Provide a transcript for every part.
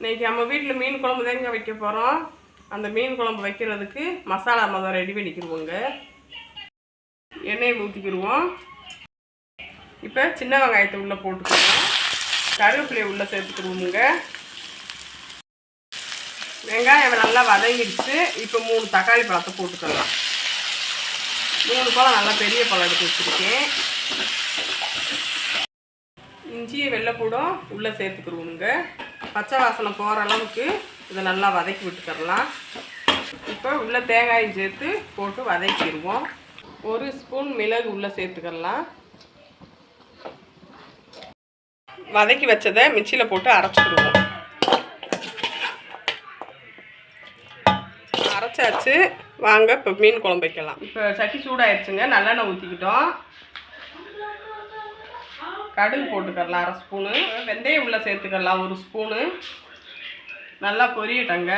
இன்னைக்கு நம்ம வீட்டில் மீன் குழம்பு தாங்க வைக்க போகிறோம் அந்த மீன் குழம்பு வைக்கிறதுக்கு மசாலா மதம் ரெடி பண்ணிக்கிடுவோங்க எண்ணெயை ஊற்றிக்கிடுவோம் இப்போ சின்ன வெங்காயத்தை உள்ளே போட்டுக்கிடுவோம் கருவேப்பிலையை உள்ளே சேர்த்துக்கிடுவோமுங்க வெங்காயம் நல்லா வதங்கிடுச்சு. இப்போ மூணு தக்காளி பழத்தை போட்டுக்கலாம். மூணு பழம் நல்லா பெரிய பழம் எடுத்து வச்சுருக்கேன். இஞ்சியை வெள்ளைப்பூடம் உள்ளே சேர்த்துக்கிடுவோங்க பச்சை வாசனை போகிற அளவுக்கு இதை நல்லா வதக்கி விட்டுக்கரலாம் இப்போ உள்ளே தேங்காயும் சேர்த்து போட்டு வதக்கிடுவோம். ஒரு ஸ்பூன் மிளகு உள்ளே சேர்த்துக்கலாம் வதக்கி வச்சதை மிக்சியில் போட்டு அரைச்சிடுவோம் அரைச்சாச்சு. வாங்க இப்போ மீன் குழம்பு வைக்கலாம். இப்போ சட்டி சூடாயிருச்சுங்க. நல்லெண்ணெய் ஊற்றிக்கிட்டோம் கடுகு போட்டுக்கலாம் அரை ஸ்பூனு. வெந்தயம் உள்ளே சேர்த்துக்கலாம் ஒரு ஸ்பூனு. நல்லா பொரியட்டங்க.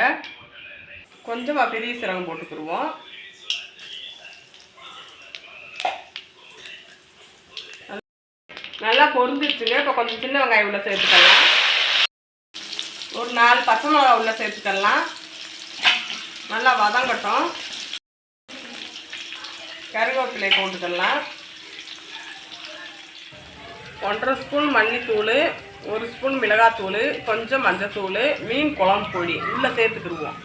கொஞ்சமாக பெரிய சீரகம் போட்டுக்கிடுவோம் நல்லா பொரிஞ்சிருச்சுங்க. இப்போ கொஞ்சம் சின்ன வெங்காயம் உள்ள சேர்த்துக்கலாம். ஒரு நாலு பச்சை மிளகா உள்ள சேர்த்துக்கலாம். நல்லா வதங்கட்டும். கருவேப்பிலை போட்டுக்கலாம். ஒன்றரை ஸ்பூன் மல்லித்தூள் ஒரு ஸ்பூன் மிளகாத்தூள் கொஞ்சம் மஞ்சத்தூள் மீன் குழம்பு பொடி. உள்ளே சேர்த்துக்கிடுவோம்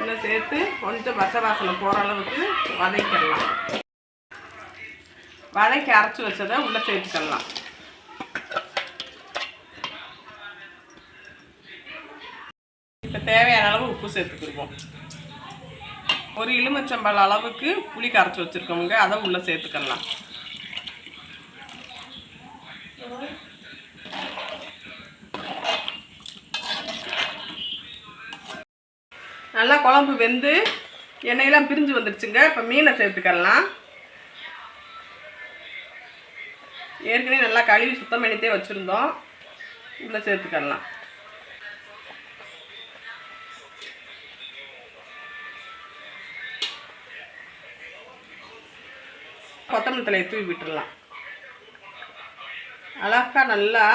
உள்ளே சேர்த்து கொஞ்சம் பச்சை வாசனை போகிற அளவுக்கு வதக்கிடலாம். வதக்கி அரைச்சி வச்சதை உள்ளே சேர்த்துக்கலாம். இப்போ தேவையான அளவு உப்பு சேர்த்துக்கிடுவோம் ஒரு எலுமிச்சம்பழ அளவுக்கு புளி கரைச்சி வச்சுருக்கோங்க அதை உள்ளே சேர்த்துக்கலாம். நல்லா குழம்பு வெந்து எண்ணெயெல்லாம் பிரிஞ்சு வந்துடுச்சுங்க இப்போ மீனை சேர்த்துக்கலாம். ஏற்கனவே நல்லா கழுவி சுத்தம் பண்ணித்தே வச்சுருந்தோம். உள்ளே சேர்த்துக்கலாம். கொத்தமல்லி தலையை தூவி விட்டுடலாம் அழகா நல்லா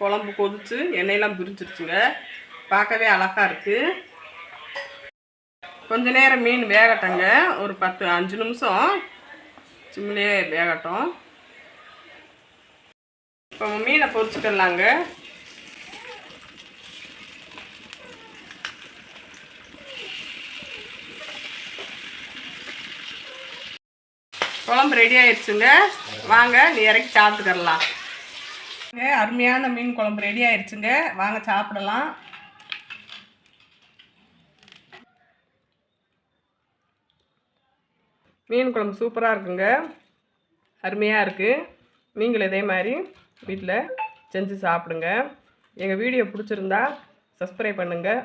குழம்பு கொதிச்சு எண்ணெயெல்லாம் பிரிச்சிருச்சுங்க பார்க்கவே அழகாக இருக்குது கொஞ்ச நேரம் மீன் வேகட்டங்க. ஒரு பத்து அஞ்சு நிமிஷம் சிம்லேயே வேகட்டும். இப்போ மீனை பொரிச்சுக்கலாங்க குழம்பு ரெடி ஆயிடுச்சுங்க வாங்க நீ இறக்கி சாப்பிட்டுக்கரலாம் அருமையான மீன் குழம்பு ரெடி ஆயிடுச்சுங்க வாங்க சாப்பிடலாம். மீன் குழம்பு சூப்பராக இருக்குங்க. அருமையாக இருக்குது நீங்களும் இதே மாதிரி வீட்டில் செஞ்சு சாப்பிடுங்க. எங்கள் வீடியோ பிடிச்சிருந்தா சப்ஸ்கிரைப் பண்ணுங்கள்